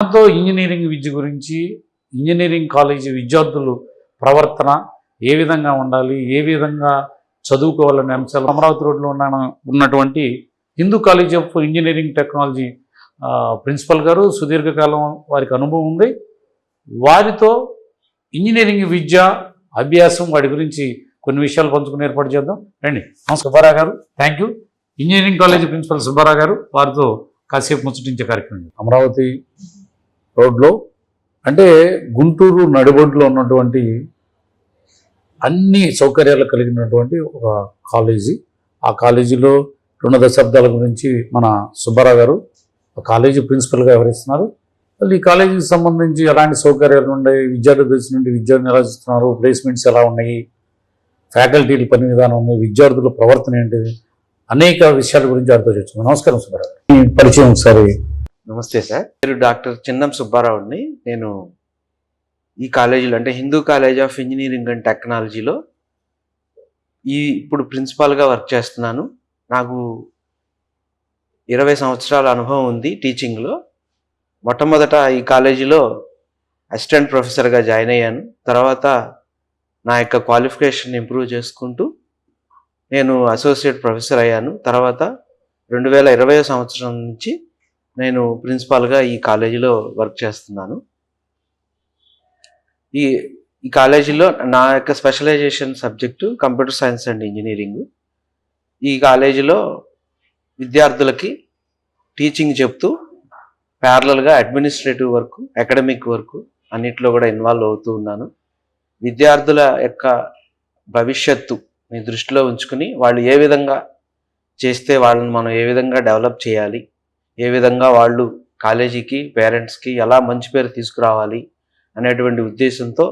దాంతో ఇంజనీరింగ్ విద్య గురించి engineering college విద్యార్థులు ప్రవర్తన ఏ విధంగా ఉండాలి ఏ విధంగా చదువుకోవాలనే అంశాలు అమరావతి రోడ్లో ఉన్న ఉన్నటువంటి Hindu college of engineering technology principal garu సుదీర్ఘకాలం వారికి అనుభవం ఉంది. వారితో ఇంజనీరింగ్ విద్య అభ్యాసం వాటి గురించి కొన్ని విషయాలు పంచుకుని ఏర్పాటు చేద్దాం. రండి. Subbarao garu thank you engineering college principal Subbarao garu వారితో కాసేపు ముచ్చటించే కార్యక్రమం. అమరావతి రోడ్లో అంటే గుంటూరు నడిబొడ్డులో ఉన్నటువంటి అన్ని సౌకర్యాలు కలిగినటువంటి ఒక కాలేజీ. ఆ కాలేజీలో రెండు దశాబ్దాల గురించి మన సుబ్బారావు గారు ఆ కాలేజీ ప్రిన్సిపల్గా వ్యవహరిస్తున్నారు. మళ్ళీ ఈ కాలేజీకి సంబంధించి ఎలాంటి సౌకర్యాలు ఉన్నాయి? విద్యార్థి దశ నుండి విద్యార్థులు ఎలా చూస్తున్నారు? ప్లేస్మెంట్స్ ఎలా ఉన్నాయి? ఫ్యాకల్టీల పని విధానం ఉంది. విద్యార్థుల ప్రవర్తన ఏంటిది? అనేక విషయాల గురించి అర్థం చర్చించాం నమస్కారం సుబ్బారావు గారు. పరిచయం ఒకసారి నమస్తే సార్. మీరు డాక్టర్ చిన్నం సుబ్బారావుని. నేను ఈ కాలేజీలో అంటే Hindu college of engineering and టెక్నాలజీలో ఈ ఇప్పుడు ప్రిన్సిపాల్గా వర్క్ చేస్తున్నాను. నాకు ఇరవై సంవత్సరాల అనుభవం ఉంది టీచింగ్లో. మొట్టమొదట ఈ కాలేజీలో అసిస్టెంట్ ప్రొఫెసర్గా జాయిన్ అయ్యాను. తర్వాత నా యొక్క క్వాలిఫికేషన్ ఇంప్రూవ్ చేసుకుంటూ నేను అసోసియేట్ ప్రొఫెసర్ అయ్యాను. తర్వాత రెండు వేల ఇరవై సంవత్సరం నుంచి నేను ప్రిన్సిపాల్గా ఈ కాలేజీలో వర్క్ చేస్తున్నాను. ఈ ఈ కాలేజీలో నా యొక్క specialization subject computer science and engineering. ఈ కాలేజీలో విద్యార్థులకి టీచింగ్ చెప్తూ ప్యారలల్గా అడ్మినిస్ట్రేటివ్ వర్క్ అకాడమిక్ వర్క్ అన్నిట్లో కూడా ఇన్వాల్వ్ అవుతూ ఉన్నాను. విద్యార్థుల యొక్క భవిష్యత్తు మీ దృష్టిలో ఉంచుకుని వాళ్ళు ఏ విధంగా చేస్తే వాళ్ళని మనం ఏ విధంగా డెవలప్ చేయాలి ఏ విధంగా వాళ్ళు కాలేజీకి పేరెంట్స్కి ఎలా మంచి పేరు తీసుకురావాలి అనేటువంటి ఉద్దేశంతో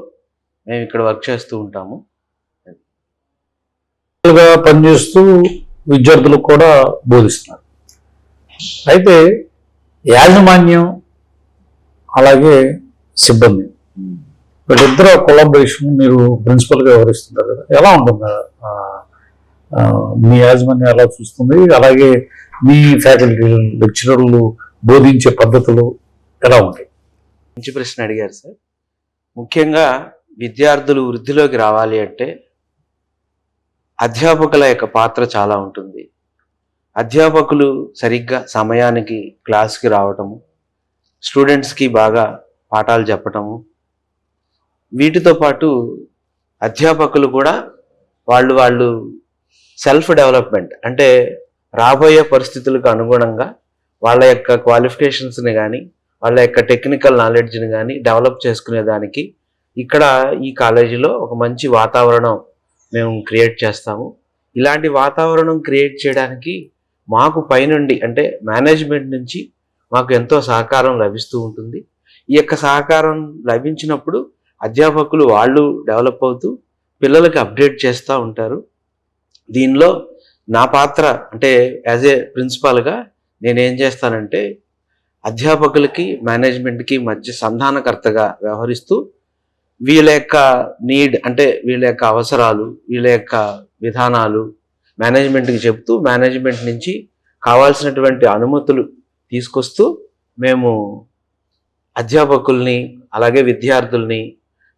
మేము ఇక్కడ వర్క్ చేస్తూ ఉంటాము. పనిచేస్తూ విద్యార్థులకు కూడా బోధిస్తున్నారు. అయితే యాజమాన్యం అలాగే సిబ్బంది వీళ్ళిద్దరు కొలాబరేషన్ మీరు ప్రిన్సిపల్గా వివరిస్తున్నారు కదా. ఎలా ఉంటుంది? మీ యాజమాన్యం ఎలా చూస్తుంది? అలాగే మీ ఫ్యాకల్టీ లెక్చరర్లు బోధించే పద్ధతులు ఎలా ఉంటాయి? మంచి ప్రశ్న అడిగారు సార్. ముఖ్యంగా విద్యార్థులు వృద్ధిలోకి రావాలి అంటే అధ్యాపకుల యొక్క పాత్ర చాలా ఉంటుంది. అధ్యాపకులు సరిగ్గా సమయానికి క్లాస్కి రావటము స్టూడెంట్స్కి బాగా పాఠాలు చెప్పటము వీటితో పాటు అధ్యాపకులు కూడా వాళ్ళు వాళ్ళు సెల్ఫ్ డెవలప్మెంట్ అంటే రాబోయే పరిస్థితులకు అనుగుణంగా వాళ్ళ యొక్క క్వాలిఫికేషన్స్ని కానీ వాళ్ళ యొక్క టెక్నికల్ నాలెడ్జ్ని కానీ డెవలప్ చేసుకునే దానికి ఇక్కడ ఈ కాలేజీలో ఒక మంచి వాతావరణం మేము క్రియేట్ చేస్తాము. ఇలాంటి వాతావరణం క్రియేట్ చేయడానికి మాకు పైనుండి అంటే మేనేజ్మెంట్ నుంచి మాకు ఎంతో సహకారం లభిస్తూ ఉంటుంది. ఈ యొక్క సహకారం లభించినప్పుడు అధ్యాపకులు వాళ్ళు డెవలప్ అవుతూ పిల్లలకి అప్డేట్ చేస్తూ ఉంటారు. దీనిలో నా పాత్ర అంటే యాజ్ ఏ ప్రిన్సిపాల్గా నేనేం చేస్తానంటే అధ్యాపకులకి మేనేజ్మెంట్కి మధ్య సంధానకర్తగా వ్యవహరిస్తూ వీళ్ళ యొక్క నీడ్ అంటే వీళ్ళ యొక్క అవసరాలు వీళ్ళ యొక్క విధానాలు మేనేజ్మెంట్కి చెప్తూ మేనేజ్మెంట్ నుంచి కావాల్సినటువంటి అనుమతులు తీసుకొస్తూ మేము అధ్యాపకుల్ని అలాగే విద్యార్థుల్ని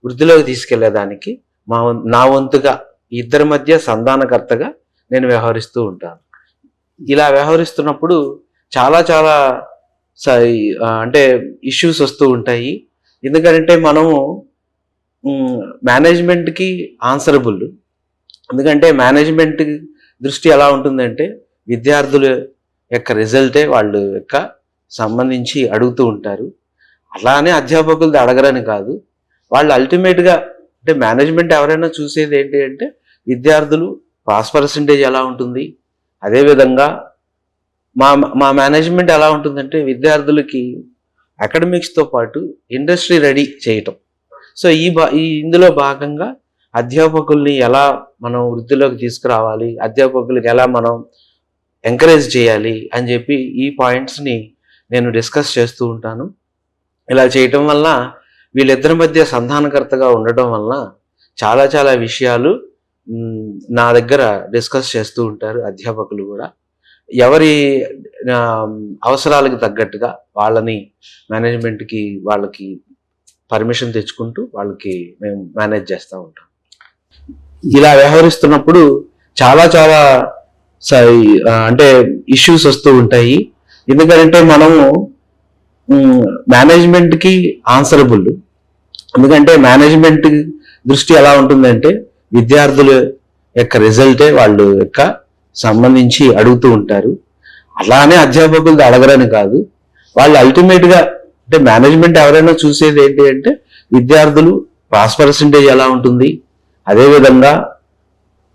వృద్ధిలోకి తీసుకెళ్ళేదానికి మా వం- నా వంతుగా ఇద్దరి మధ్య సంధానకర్తగా నేను వ్యవహరిస్తూ ఉంటాను. ఇలా వ్యవహరిస్తున్నప్పుడు చాలా చాలా స- అంటే ఇష్యూస్ వస్తూ ఉంటాయి. ఎందుకంటే మనము మేనేజ్మెంట్కి ఆన్సరబుల్. ఎందుకంటే మేనేజ్మెంట్ దృష్టి ఎలా ఉంటుందంటే విద్యార్థుల యొక్క రిజల్టే వాళ్ళు యొక్క సంబంధించి అడుగుతూ ఉంటారు. అలానే అధ్యాపకులది అడగరని కాదు. వాళ్ళు అల్టిమేట్గా అంటే మేనేజ్మెంట్ ఎవరైనా చూసేది ఏంటి అంటే విద్యార్థులు పాస్ పర్సంటేజ్ ఎలా ఉంటుంది? అదేవిధంగా మా మా మేనేజ్మెంట్ ఎలా ఉంటుందంటే విద్యార్థులకి అకాడమిక్స్తో పాటు ఇండస్ట్రీ రెడీ చేయటం. సో ఈ బా ఈ ఇందులో భాగంగా అధ్యాపకుల్ని ఎలా మనం వృద్ధిలోకి తీసుకురావాలి అధ్యాపకులకి ఎలా మనం ఎంకరేజ్ చేయాలి అని చెప్పి ఈ పాయింట్స్ని నేను డిస్కస్ చేస్తూ ఉంటాను. ఇలా చేయటం వల్ల వీళ్ళిద్దరి మధ్య సంధానకర్తగా ఉండటం వలన చాలా చాలా విషయాలు నా దగ్గర డిస్కస్ చేస్తూ ఉంటారు అధ్యాపకులు కూడా. ఎవరి అవసరాలకు తగ్గట్టుగా వాళ్ళని మేనేజ్మెంట్కి వాళ్ళకి పర్మిషన్ తెచ్చుకుంటూ వాళ్ళకి మేము మేనేజ్ చేస్తూ ఉంటాం. ఇలా వ్యవహరిస్తున్నప్పుడు చాలా చాలా స- అంటే ఇష్యూస్ వస్తూ ఉంటాయి. ఎందుకంటే మనము మేనేజ్మెంట్కి ఆన్సరబుల్ ఎందుకంటే మేనేజ్మెంట్ దృష్టి ఎలా ఉంటుందంటే విద్యార్థులు యొక్క రిజల్టే వాళ్ళు యొక్క సంబంధించి అడుగుతూ ఉంటారు. అలానే అధ్యాపకులు అడగరని కాదు. వాళ్ళు అల్టిమేట్గా అంటే మేనేజ్మెంట్ ఎవరైనా చూసేది ఏంటి అంటే విద్యార్థులు పాస్ పర్సంటేజ్ ఎలా ఉంటుంది? అదేవిధంగా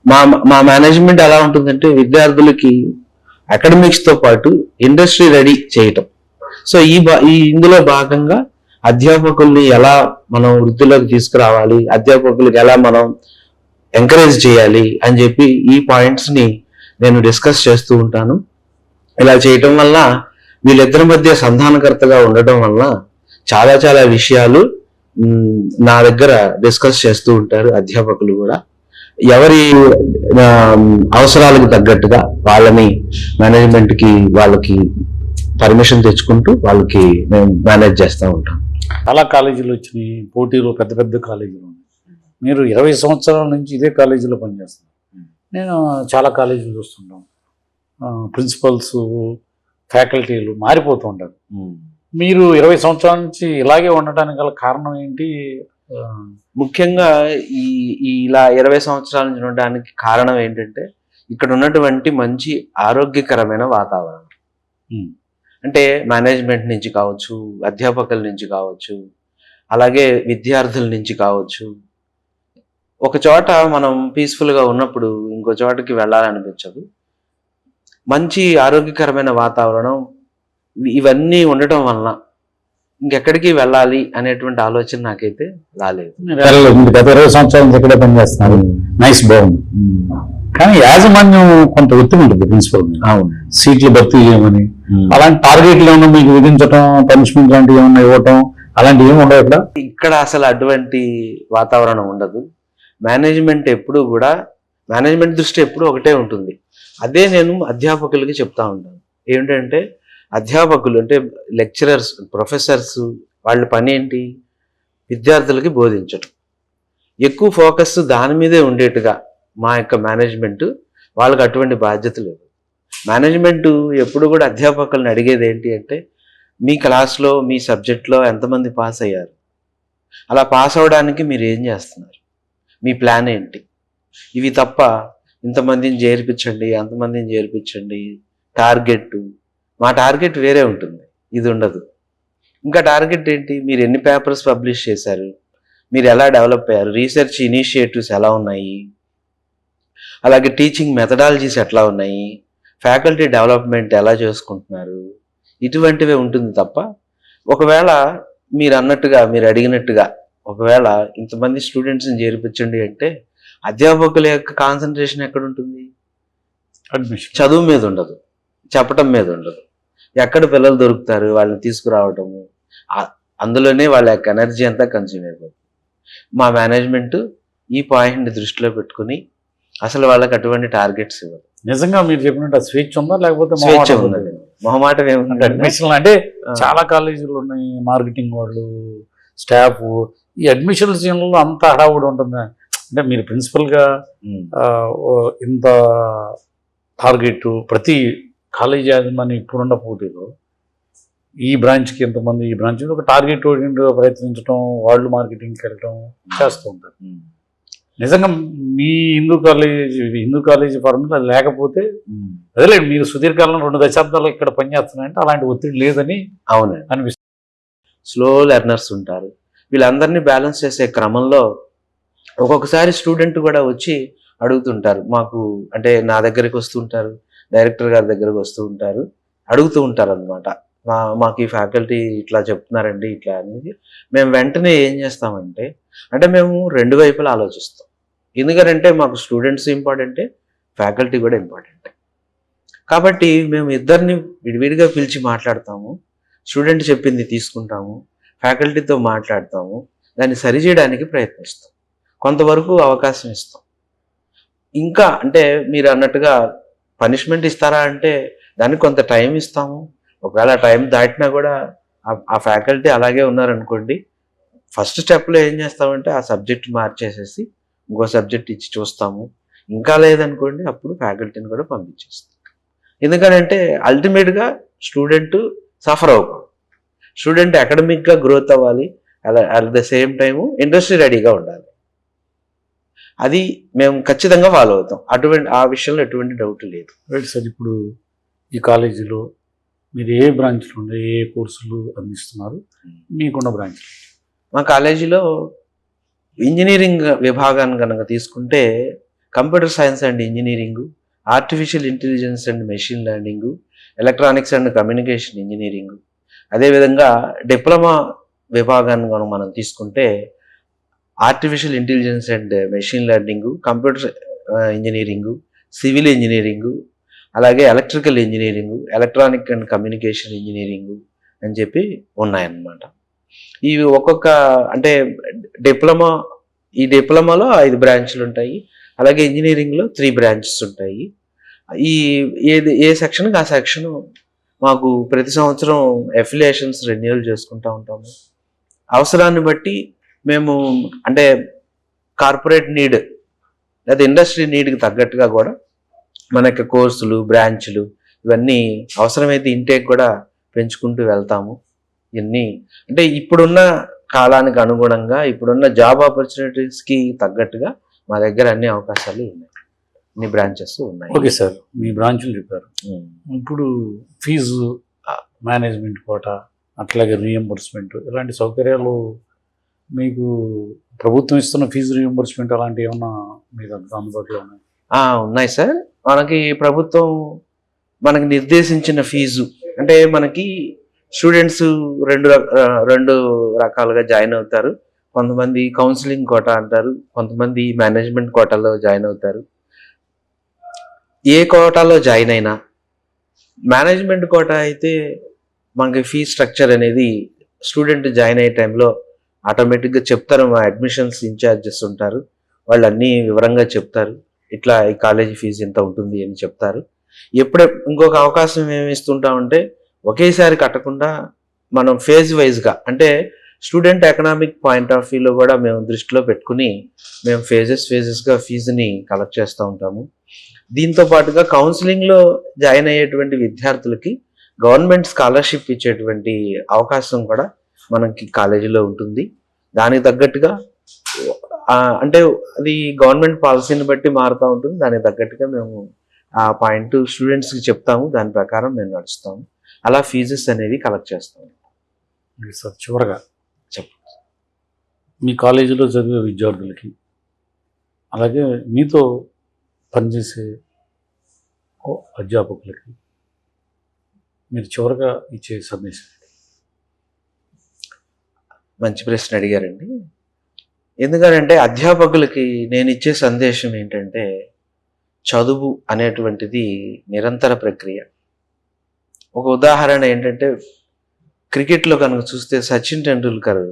మా మా మేనేజ్మెంట్ ఎలా ఉంటుందంటే విద్యార్థులకి అకాడమిక్స్తో పాటు ఇండస్ట్రీ రెడీ చేయటం. సో ఈ భా- ఈ ఇందులో భాగంగా అధ్యాపకుల్ని ఎలా మనం వృద్ధిలోకి తీసుకురావాలి? అధ్యాపకులకు ఎలా మనం ఎంకరేజ్ చేయాలి అని చెప్పి ఈ పాయింట్స్ని నేను డిస్కస్ చేస్తూ ఉంటాను. ఇలా చేయటం వల్ల వీళ్ళిద్దరి మధ్య సంధానకర్తగా ఉండటం వల్ల చాలా చాలా విషయాలు నా దగ్గర డిస్కస్ చేస్తూ ఉంటారు అధ్యాపకులు కూడా. ఎవరి అవసరాలకు తగ్గట్టుగా వాళ్ళని మేనేజ్మెంట్కి వాళ్ళకి పర్మిషన్ తెచ్చుకుంటూ వాళ్ళకి మేము మేనేజ్ చేస్తూ ఉంటాం. చాలా కాలేజీలు వచ్చినాయి పోటీలు పెద్ద పెద్ద కాలేజీలు ఉన్నాయి. మీరు ఇరవై సంవత్సరాల నుంచి ఇదే కాలేజీలో పనిచేస్తున్నారు. నేను చాలా కాలేజీలు చూస్తుంటాం. ప్రిన్సిపల్స్ ఫ్యాకల్టీలు మారిపోతూ ఉంటారు. మీరు ఇరవై సంవత్సరాల నుంచి ఇలాగే ఉండటానికి గల కారణం ఏంటి? ముఖ్యంగా ఈ ఇలా ఇరవై సంవత్సరాల నుంచి ఉండడానికి కారణం ఏంటంటే ఇక్కడ ఉన్నటువంటి మంచి ఆరోగ్యకరమైన వాతావరణం. అంటే మేనేజ్మెంట్ నుంచి కావచ్చు అధ్యాపకుల నుంచి కావచ్చు అలాగే విద్యార్థుల నుంచి కావచ్చు ఒక చోట మనం పీస్ఫుల్గా ఉన్నప్పుడు ఇంకో చోటకి వెళ్ళాలనిపించదు. మంచి ఆరోగ్యకరమైన వాతావరణం ఇవి- ఇవన్నీ ఉండటం వలన ఇంకెక్కడికి వెళ్ళాలి అనేటువంటి ఆలోచన నాకైతే రాలేదు. గత ఇరవై సంవత్సరాల నుంచి ఇక్కడే పనిచేస్తున్నారు నైస్ బాగుంది. కానీ యాజమాన్యం కొంత ఒత్తిడి ఉంటుంది ప్రిన్సిపల్ అవును. సీట్లు భర్తీ చేయమని. అలాంటి టార్గెట్లు ఏమన్నా మీకు విధించడం పనిష్మెంట్ లాంటివి ఏమన్నా ఇవ్వటం అలాంటివి ఏమి ఉండవు ఇక్కడ? ఇక్కడ అసలు అటువంటి వాతావరణం ఉండదు. మేనేజ్మెంట్ ఎప్పుడు కూడా మేనేజ్మెంట్ దృష్టి ఎప్పుడు ఒకటే ఉంటుంది. అదే నేను అధ్యాపకులకి చెప్తా ఉంటాను. ఏంటంటే అధ్యాపకులు అంటే లెక్చరర్స్ ప్రొఫెసర్స్ వాళ్ళ పని ఏంటి? విద్యార్థులకి బోధించడం ఎక్కువ ఫోకస్ దాని మీదే ఉండేట్టుగా మా యొక్క మేనేజ్మెంట్ వాళ్ళకి అటువంటి బాధ్యత లేదు. మేనేజ్మెంట్ ఎప్పుడు కూడా అధ్యాపకులను అడిగేది ఏంటి అంటే మీ క్లాస్లో మీ సబ్జెక్ట్లో ఎంతమంది పాస్ అయ్యారు? అలా పాస్ అవడానికి మీరు ఏం చేస్తున్నారు? మీ ప్లాన్ ఏంటి? ఇవి తప్ప ఇంతమందిని చేర్పించండి అంతమందిని చేర్పించండి. టార్గెట్ మా టార్గెట్ వేరే ఉంటుంది. ఇది ఉండదు. ఇంకా టార్గెట్ ఏంటి? మీరు ఎన్ని పేపర్స్ పబ్లిష్ చేశారు? మీరు ఎలా డెవలప్ అయ్యారు? రీసెర్చ్ ఇనిషియేటివ్స్ ఎలా ఉన్నాయి? అలాగే టీచింగ్ మెథడాలజీస్ ఎట్లా ఉన్నాయి? ఫ్యాకల్టీ డెవలప్మెంట్ ఎలా చేసుకుంటున్నారు? ఇటువంటివే ఉంటుంది తప్ప ఒకవేళ మీరు అన్నట్టుగా మీరు అడిగినట్టుగా ఒకవేళ ఇంతమంది స్టూడెంట్స్ని చేర్పించండి అంటే అధ్యాపకుల యొక్క కాన్సన్ట్రేషన్ ఎక్కడ ఉంటుంది అడ్మిషన్ చదువు మీద ఉండదు. చెప్పటం మీద ఉండదు. ఎక్కడ పిల్లలు దొరుకుతారు? వాళ్ళని తీసుకురావటము. అందులోనే వాళ్ళ యొక్క ఎనర్జీ అంతా కన్జ్యూమ్ అయిపోతుంది. మా మేనేజ్మెంట్ ఈ పాయింట్ని దృష్టిలో పెట్టుకుని అసలు వాళ్ళకి అటువంటి టార్గెట్స్ ఇవ్వదు. నిజంగా మీరు చెప్పినట్టు ఆ స్వేచ్ఛ ఉందా? లేకపోతే స్వేచ్ఛ మొహమాటం ఉన్నది ఉందా? మొహమాటం అడ్మిషన్ అంటే చాలా కాలేజీలు ఉన్నాయి. మార్కెటింగ్ వాళ్ళు స్టాఫ్ ఈ అడ్మిషన్ విషయంలో అంత హడావుడి ఉంటుందా. అంటే మీరు ప్రిన్సిపల్గా ఆ, ఓ ఇంత టార్గెట్ ప్రతి కాలేజ్ యాజమాన్యం ఇప్పుడున్న పోటీలో ఈ బ్రాంచ్కి ఎంతమంది ఈ బ్రాంచ్ ఒక టార్గెట్ ప్రయత్నించడం వాళ్ళు మార్కెటింగ్కి వెళ్ళడం చేస్తూ ఉంటారు. నిజంగా మీ Hindu college Hindu college formula లేకపోతే అదేలే మీరు సుదీర్ఘకాలం రెండు దశాబ్దాలు ఇక్కడ పనిచేస్తున్నారంటే అలాంటి ఒత్తిడి లేదని అవునండి. అనిపిస్తుంది. స్లో లెర్నర్స్ ఉంటారు. వీళ్ళందరినీ బ్యాలెన్స్ చేసే క్రమంలో ఒక్కొక్కసారి స్టూడెంట్ కూడా వచ్చి అడుగుతుంటారు. మాకు అంటే నా దగ్గరికి వస్తుంటారు డైరెక్టర్ గారి దగ్గరకు వస్తూ ఉంటారు అడుగుతూ ఉంటారు అనమాట మా మాకు ఈ ఫ్యాకల్టీ ఇట్లా చెప్తున్నారండి ఇట్లా అనేది. మేము వెంటనే ఏం చేస్తామంటే అంటే మేము రెండు వైపులా ఆలోచిస్తాం. ఎందుకంటే మాకు స్టూడెంట్స్ ఇంపార్టెంటే ఫ్యాకల్టీ కూడా ఇంపార్టెంట్. కాబట్టి మేము ఇద్దరిని విడివిడిగా పిలిచి మాట్లాడతాము. స్టూడెంట్ చెప్పింది తీసుకుంటాము. ఫ్యాకల్టీతో మాట్లాడతాము దాన్ని సరిచేయడానికి ప్రయత్నిస్తాం. కొంతవరకు అవకాశం ఇస్తాం. ఇంకా అంటే మీరు అన్నట్టుగా పనిష్మెంట్ ఇస్తారా అంటే దానికి కొంత టైం ఇస్తాము. ఒకవేళ టైం దాటినా కూడా ఆ- ఆ ఫ్యాకల్టీ అలాగే ఉన్నారనుకోండి ఫస్ట్ స్టెప్లో ఏం చేస్తామంటే ఆ సబ్జెక్ట్ మార్చేసేసి ఇంకో సబ్జెక్ట్ ఇచ్చి చూస్తాము. ఇంకా లేదనుకోండి అప్పుడు ఫ్యాకల్టీని కూడా పంపించేస్తాం. ఎందుకనంటే అల్టిమేట్గా స్టూడెంట్ సఫర్ అవ్వకూడదు. స్టూడెంట్ అకాడమిక్గా గ్రోత్ అవ్వాలి అలా at the same time industry రెడీగా ఉండాలి. అది మేము ఖచ్చితంగా ఫాలో అవుతాం. అటువంటి ఆ విషయంలో ఎటువంటి డౌట్ లేదు. రైట్ సార్ ఇప్పుడు ఈ కాలేజీలో మీరు ఏ బ్రాంచ్లో ఉండే ఏ కోర్సులు అందిస్తున్నారు? మీకున్న బ్రాంచ్. మా కాలేజీలో ఇంజనీరింగ్ విభాగాన్ని కనుక తీసుకుంటే computer science and engineering artificial intelligence and machine learning electronics and communication engineering అదేవిధంగా డిప్లొమా విభాగాన్ని కనుక మనం తీసుకుంటే artificial intelligence and machine learning computer engineering civil engineering అలాగే electrical engineering electronic and communication engineering అని చెప్పి ఉన్నాయన్నమాట. ఇవి ఒక్కొక్క అంటే డిప్లొమా ఈ డిప్లొమాలో ఐదు బ్రాంచ్లు ఉంటాయి అలాగే ఇంజనీరింగ్లో త్రీ బ్రాంచెస్ ఉంటాయి. ఈ ఏది ఏ సెక్షన్కి ఆ సెక్షను మాకు ప్రతి సంవత్సరం ఎఫిలియేషన్స్ రెన్యువల్ చేసుకుంటూ ఉంటాము. అవసరాన్ని బట్టి మేము అంటే కార్పొరేట్ నీడ్ లేదా ఇండస్ట్రీ నీడ్కి తగ్గట్టుగా కూడా మన యొక్క కోర్సులు బ్రాంచ్లు ఇవన్నీ అవసరమైతే ఇంటేక్ కూడా పెంచుకుంటూ వెళ్తాము. ఇవన్నీ అంటే ఇప్పుడున్న కాలానికి అనుగుణంగా ఇప్పుడున్న జాబ్ ఆపర్చునిటీస్కి తగ్గట్టుగా మా దగ్గర అన్ని అవకాశాలు ఉన్నాయి. అన్ని బ్రాంచెస్ ఉన్నాయి. ఓకే సార్ మీ బ్రాంచ్లు చెప్పారు. ఇప్పుడు ఫీజు మేనేజ్మెంట్ కోట అట్లాగే రీఎంబర్స్మెంట్ ఇలాంటి సౌకర్యాలు మీకు ప్రభుత్వం ఇస్తున్న ఫీజు రీఎంబర్స్మెంట్ అలాంటివి ఏమన్నా మీకు అంత అందుబాటులో ఉన్నాయి? ఉన్నాయి సార్. మనకి ప్రభుత్వం మనకి నిర్దేశించిన ఫీజు. అంటే మనకి స్టూడెంట్స్ రెండు రెండు రకాలుగా జాయిన్ అవుతారు. కొంతమంది కౌన్సిలింగ్ కోట అంటారు కొంతమంది మేనేజ్మెంట్ కోటాలో జాయిన్ అవుతారు. ఏ కోటాలో జాయిన్ అయినా మేనేజ్మెంట్ కోట అయితే మనకి ఫీ స్ట్రక్చర్ అనేది స్టూడెంట్ జాయిన్ అయ్యే టైంలో ఆటోమేటిక్గా చెప్తారు మా అడ్మిషన్స్ ఇన్ఛార్జెస్ ఉంటారు వాళ్ళు అన్నీ వివరంగా చెప్తారు ఇట్లా ఈ కాలేజీ ఫీజు ఎంత ఉంటుంది అని చెప్తారు. ఎప్పుడే ఇంకొక అవకాశం ఏమి ఇస్తుంటామంటే ఒకేసారి కట్టకుండా మనం ఫేజ్ వైజ్గా అంటే స్టూడెంట్ ఎకనామిక్ పాయింట్ ఆఫ్ వ్యూలో కూడా మేము దృష్టిలో పెట్టుకుని మేము ఫేజెస్ ఫేజెస్గా ఫీజుని కలెక్ట్ చేస్తూ ఉంటాము. దీంతో పాటుగా కౌన్సిలింగ్లో జాయిన్ అయ్యేటువంటి విద్యార్థులకి గవర్నమెంట్ స్కాలర్షిప్ ఇచ్చేటువంటి అవకాశం కూడా మనకి కాలేజీలో ఉంటుంది. దానికి తగ్గట్టుగా అంటే అది గవర్నమెంట్ పాలసీని బట్టి మారుతూ ఉంటుంది. దానికి తగ్గట్టుగా మేము ఆ పాయింట్ స్టూడెంట్స్కి చెప్తాము. దాని ప్రకారం మేము నడుస్తాము. అలా ఫీజెస్ అనేవి కలెక్ట్ చేస్తాము. సార్ చివరగా చెప్పు. మీ కాలేజీలో చదివే విద్యార్థులకి అలాగే మీతో పనిచేసే ఓ అధ్యాపకులకి మీరు చివరిగా ఇచ్చే సందేశం మంచి ప్రశ్న అడిగారండి. ఎందుకంటే అధ్యాపకులకి నేను ఇచ్చే సందేశం ఏంటంటే చదువు అనేటువంటిది నిరంతర ప్రక్రియ. ఒక ఉదాహరణ ఏంటంటే క్రికెట్లో కనుక చూస్తే సచిన్ టెండూల్కర్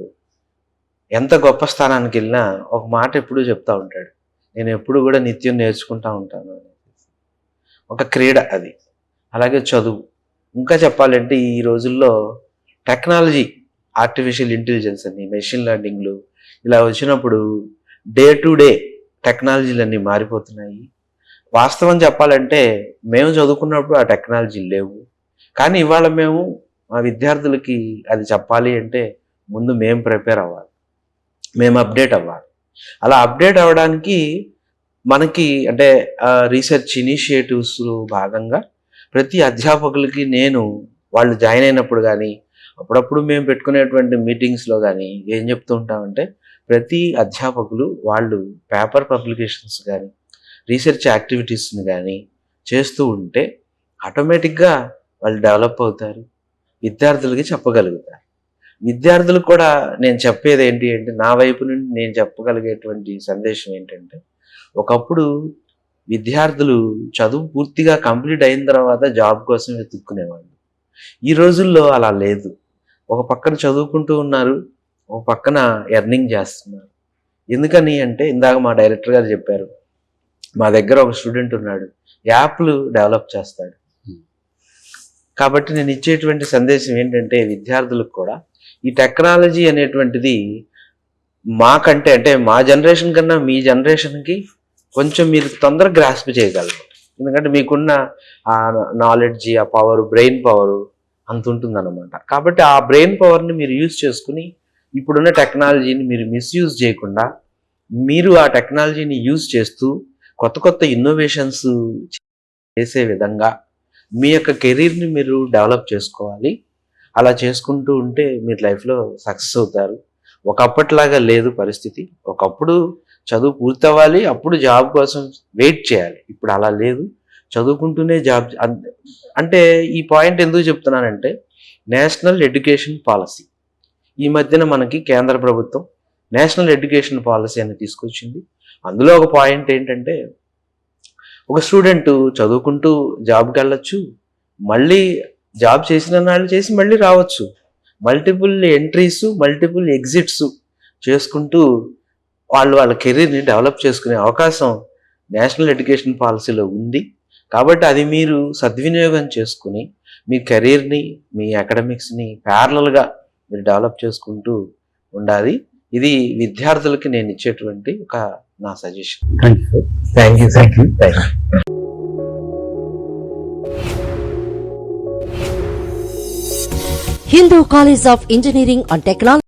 ఎంత గొప్ప స్థానానికి వెళ్ళినా ఒక మాట ఎప్పుడూ చెప్తా ఉంటాడు. నేను ఎప్పుడు కూడా నిత్యం నేర్చుకుంటా ఉంటాను ఒక క్రీడ అది. అలాగే చదువు. ఇంకా చెప్పాలంటే ఈ రోజుల్లో టెక్నాలజీ ఆర్టిఫిషియల్ ఇంటెలిజెన్స్ అని మెషిన్ లెర్నింగ్లు ఇలా వచ్చినప్పుడు డే టు డే టెక్నాలజీలు అన్నీ మారిపోతున్నాయి. వాస్తవం చెప్పాలంటే మేము చదువుకున్నప్పుడు ఆ టెక్నాలజీ లేవు. కానీ ఇవాళ మేము మా విద్యార్థులకి అది చెప్పాలి అంటే ముందు మేము ప్రిపేర్ అవ్వాలి. మేము అప్డేట్ అవ్వాలి. అలా అప్డేట్ అవ్వడానికి మనకి అంటే రీసెర్చ్ ఇనిషియేటివ్స్ భాగంగా ప్రతి అధ్యాపకులకి నేను వాళ్ళు జాయిన్ అయినప్పుడు కానీ అప్పుడప్పుడు మేము పెట్టుకునేటువంటి మీటింగ్స్లో కానీ ఏం చెప్తూ ఉంటామంటే ప్రతి అధ్యాపకులు వాళ్ళు పేపర్ పబ్లికేషన్స్ కానీ రీసెర్చ్ యాక్టివిటీస్ని కానీ చేస్తూ ఉంటే ఆటోమేటిక్గా వాళ్ళు డెవలప్ అవుతారు. విద్యార్థులకి చెప్పగలుగుతారు. విద్యార్థులకు కూడా నేను చెప్పేది ఏంటి అంటే నా వైపు నుండి నేను చెప్పగలిగేటువంటి సందేశం ఏంటంటే ఒకప్పుడు విద్యార్థులు చదువు పూర్తిగా కంప్లీట్ అయిన తర్వాత జాబ్ కోసం వెతుక్కునేవాళ్ళు. ఈ రోజుల్లో అలా లేదు. ఒక పక్కన చదువుకుంటూ ఉన్నారు ఒక పక్కన ఎర్నింగ్ చేస్తున్నారు. ఎందుకని అంటే ఇందాక మా డైరెక్టర్ గారు చెప్పారు మా దగ్గర ఒక స్టూడెంట్ ఉన్నాడు యాప్లు డెవలప్ చేస్తాడు. కాబట్టి నేను ఇచ్చేటువంటి సందేశం ఏంటంటే విద్యార్థులకు కూడా ఈ టెక్నాలజీ అనేటువంటిది మాకంటే అంటే మా జనరేషన్ కన్నా మీ జనరేషన్కి కొంచెం మీరు తొందరగా గ్రాస్ప్ చేయగలరు. ఎందుకంటే మీకున్న ఆ నాలెడ్జ్ ఆ పవర్ బ్రెయిన్ పవర్ అంత ఉంటుందన్నమాట. కాబట్టి ఆ బ్రెయిన్ పవర్ని మీరు యూజ్ చేసుకుని ఇప్పుడున్న టెక్నాలజీని మీరు మిస్యూజ్ చేయకుండా మీరు ఆ టెక్నాలజీని యూజ్ చేస్తూ కొత్త కొత్త ఇన్నోవేషన్స్ చేసే విధంగా మీ యొక్క కెరీర్ని మీరు డెవలప్ చేసుకోవాలి. అలా చేసుకుంటూ ఉంటే మీరు లైఫ్లో సక్సెస్ అవుతారు. ఒకప్పటిలాగా లేదు పరిస్థితి. ఒకప్పుడు చదువు పూర్తవ్వాలి. అప్పుడు జాబ్ కోసం వెయిట్ చేయాలి. ఇప్పుడు అలా లేదు. చదువుకుంటూనే జాబ్ అంటే ఈ పాయింట్ ఎందుకు చెప్తున్నానంటే నేషనల్ ఎడ్యుకేషన్ పాలసీ. ఈ మధ్యన మనకి కేంద్ర ప్రభుత్వం నేషనల్ ఎడ్యుకేషన్ పాలసీ అని తీసుకొచ్చింది. అందులో ఒక పాయింట్ ఏంటంటే ఒక స్టూడెంట్ చదువుకుంటూ జాబ్కి వెళ్ళొచ్చు మళ్ళీ జాబ్ చేసిన నాళ్ళు చేసి మళ్ళీ రావచ్చు. మల్టిపుల్ ఎంట్రీస్ మల్టిపుల్ ఎగ్జిట్స్ చేసుకుంటూ వాళ్ళు వాళ్ళ కెరీర్ని డెవలప్ చేసుకునే అవకాశం నేషనల్ ఎడ్యుకేషన్ పాలసీలో ఉంది. కాబట్టి అది మీరు సద్వినియోగం చేసుకుని మీ కెరీర్ని మీ అకాడమిక్స్ని ప్యారలల్గా మీరు డెవలప్ చేసుకుంటూ ఉండాలి. ఇది విద్యార్థులకి నేను ఇచ్చేటువంటి ఒక నా suggestion thank you thank you thank you Hindu College of Engineering and Technology